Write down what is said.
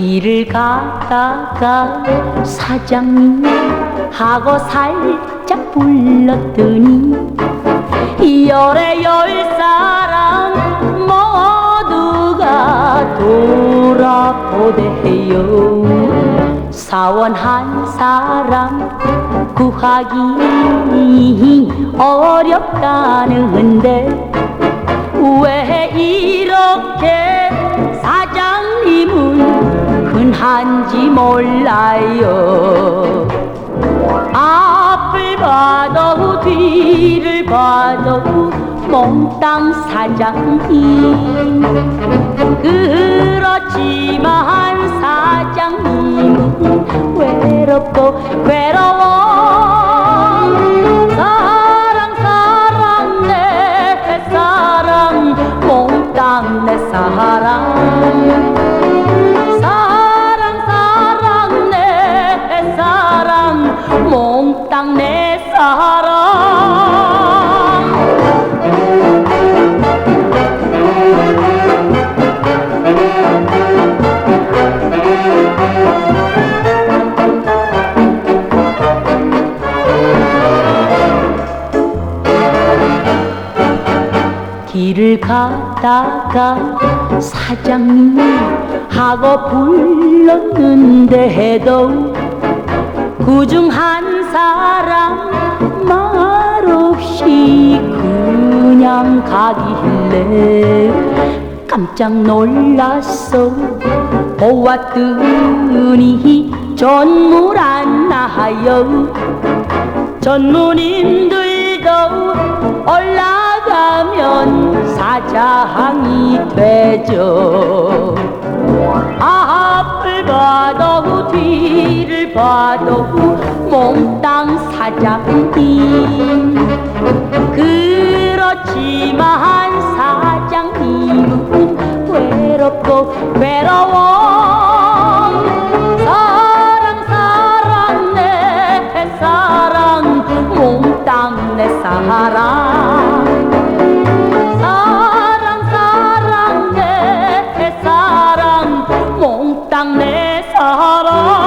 길을 가다가 사장님 하고 살짝 불렀더니 열에 열 사람 모두가 돌아보대요. 사원 한 사람 구하기 어렵다는데 왜 이렇게 한지 몰라요. 앞을 봐도 뒤를 봐도 몽땅 사장님. 그 몽땅 내 사랑 길을 가다가 사장님 하고 불렀는데도 그중 한 사람 말없이 그냥 가길래 깜짝 놀랐어. 보았더니 전물 안 나요 전무님들도 올라가면 사장이 되죠 봐도 몽땅 사장님. 그렇지만 사장님은 외롭고 외로워. 사랑 사랑 내 사랑 몽땅 내 사랑. 사랑 사랑 내 사랑 몽땅 내 사랑.